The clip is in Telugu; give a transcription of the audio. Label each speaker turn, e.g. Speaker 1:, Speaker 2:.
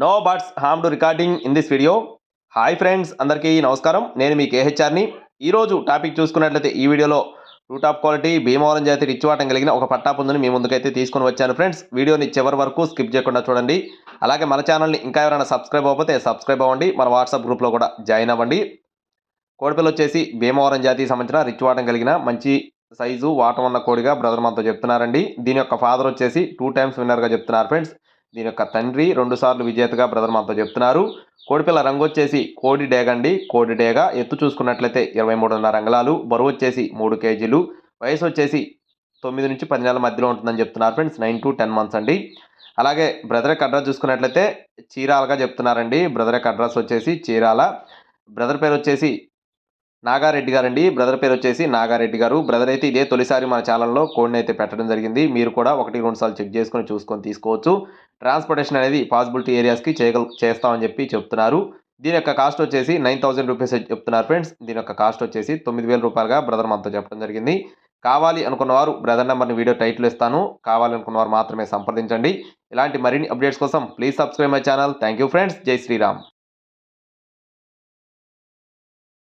Speaker 1: నో బట్స్ హామ్ to recording in this video hi friends అందరికీ నమస్కారం. నేను మీ కేహెచ్ఆర్ని ఈరోజు టాపిక్ చూసుకున్నట్లయితే ఈ వీడియోలో టూ టాప్ క్వాలిటీ భీమవరం జాతి రిచ్వాటం కలిగిన ఒక పట్టా పొందుని మీ ముందుకైతే తీసుకొని వచ్చాను ఫ్రెండ్స్. వీడియోని చివరి వరకు స్కిప్ చేయకుండా చూడండి. అలాగే మన ఛానల్ని ఇంకా ఎవరైనా సబ్స్క్రైబ్ అవ్వకపోతే సబ్స్క్రైబ్ అవ్వండి. మన వాట్సాప్ గ్రూప్లో కూడా జాయిన్ అవ్వండి. కోడిపిల్ల వచ్చేసి భీమవరం జాతికి సంబంధించిన రిచ్ వాటం కలిగిన మంచి సైజు వాటం ఉన్న కోడిగా బ్రదర్ మనతో చెప్తున్నారండి. దీని యొక్క ఫాదర్ వచ్చేసి టూ టైమ్స్ విన్నర్గా చెప్తున్నారు ఫ్రెండ్స్. దీని యొక్క తండ్రి రెండు సార్లు విజేతగా బ్రదర్ మనతో చెప్తున్నారు. కోడిపిల్ల రంగు వచ్చేసి కోడి డేగండి. కోడి డేగ ఎత్తు చూసుకున్నట్లయితే ఇరవై మూడున్నర అంగళాలు బరువు వచ్చేసి మూడు కేజీలు. వయసు వచ్చేసి తొమ్మిది నుంచి పది నెలల మధ్యలో ఉంటుందని చెప్తున్నారు friends. Nine to ten months అండి. అలాగే బ్రదర్ యొక్క అడ్రస్ చూసుకున్నట్లయితే చీరాలగా చెప్తున్నారండి. బ్రదర్ యొక్క అడ్రస్ వచ్చేసి చీరాల. బ్రదర్ పేరు వచ్చేసి నాగారెడ్డి గారండి. బ్రదర్ పేరు వచ్చేసి నాగారెడ్డి గారు. బ్రదర్ అయితే ఇదే తొలిసారి మన ఛానల్లో కోడ్ని అయితే పెట్టడం జరిగింది. మీరు కూడా ఒకటి రెండు సార్లు చెక్ చేసుకొని చూసుకొని తీసుకోవచ్చు. ట్రాన్స్పోర్టేషన్ అనేది పాసిబిలిటీ ఏరియాస్కి చేయగల చేస్తామని చెప్పి చెప్తున్నారు. దీని యొక్క కాస్ట్ వచ్చేసి నైన్ థౌసండ్ రూపీస్ చెప్తున్నారు ఫ్రెండ్స్. దీని యొక్క కాస్ట్ వచ్చేసి తొమ్మిది వేల రూపాయలుగా బ్రదర్ మనతో చెప్పడం జరిగింది. కావాలి అనుకున్న వారు బ్రదర్ నెంబర్ని వీడియో టైటిల్ ఇస్తాను. కావాలి అనుకున్న వారు మాత్రమే సంప్రదించండి. ఇలాంటి మరిన్ని అప్డేట్స్ కోసం please subscribe my channel. Thank you friends. జై శ్రీరామ్.